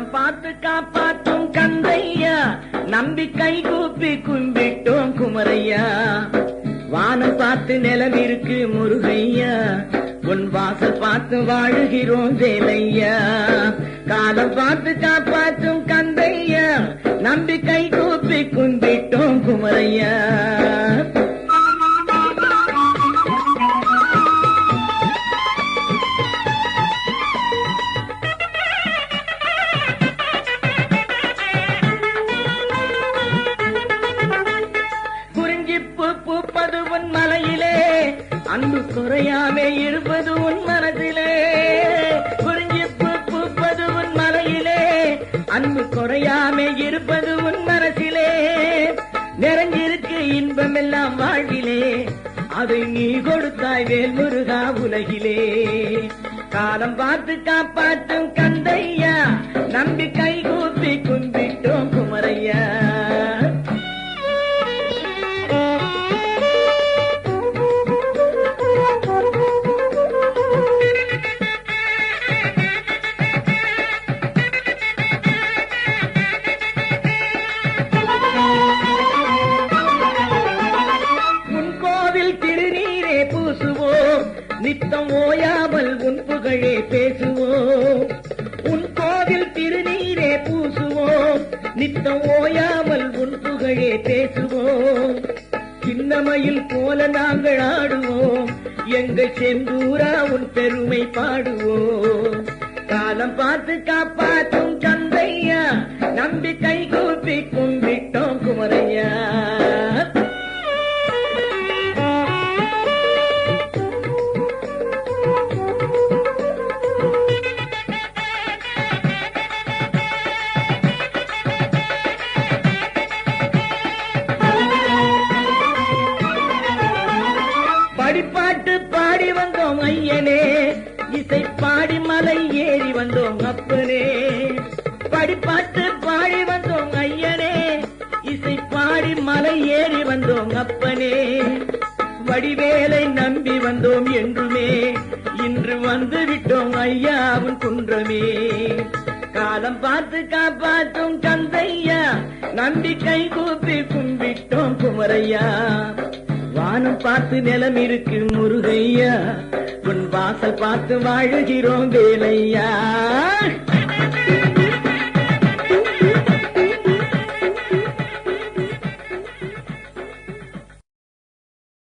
நலம் பார்த்து காப்பாற்றும் கந்தையா? நம்பிக்கை கூப்பி கும்பிட்டோம் குமரையா. வானம் பார்த்து நிலம் இருக்கு முருகையா. உன் வாச பார்த்து வாழுகிறோம் வேலையா. காலம் பார்த்து காப்பாற்றும் கந்தையா. நம்பிக்கை கூப்பி கும்பிட்டோம் குமரையா. மலையிலே அன்பு குறையாமே இருப்பது உன் மனதிலே. குறிஞ்சி பூப்பது உன் மலையிலே. அன்பு குறையாமே இருப்பது உன் மனசிலே. நிறைஞ்சிருக்கு இன்பம் எல்லாம் வாழ்விலே. அதை நீ கொடுத்தாய் வேல் முருகா உலகிலே. காலம் பார்த்து காப்பாற்றும் கந்தையா நம்பி பேசுவோம். நித்தம் ஓயாமல் உன் புகழே பேசுவோம். உன் கோவில் திருநீரே பூசுவோம். நித்தம் ஓயாமல் உன் புகழே பேசுவோம். சின்னமையில் போல நாங்கள் ஆடுவோம். எங்கள் செந்தூரா உன் பெருமை பாடுவோம். காலம் பார்த்து காப்பாற்றும் சந்தையா நம்பி கை கூப்பி கும்பி படிப்பாட்டு பாடி வந்தோம் ஐயனே. இசை பாடி மலை ஏறி வந்தோம் அப்பனே. படிப்பாட்டு பாடி வந்தோம் ஐயனே. இசை பாடி மலை ஏறி வந்தோம் அப்பனே. வடிவேலை நம்பி வந்தோம் என்றுமே. இன்று வந்து விட்டோம் ஐயாவும் குன்றமே. காலம் பார்த்து காப்பாற்றும் கந்தையா நம்பிக்கை கூப்பி கும்பிட்டோம் குமரையா. வானம் பார்த்து நிலம் இருக்கு முருகையா. உன் வாசல் பார்த்து வாழுகிறோம் வேலையா.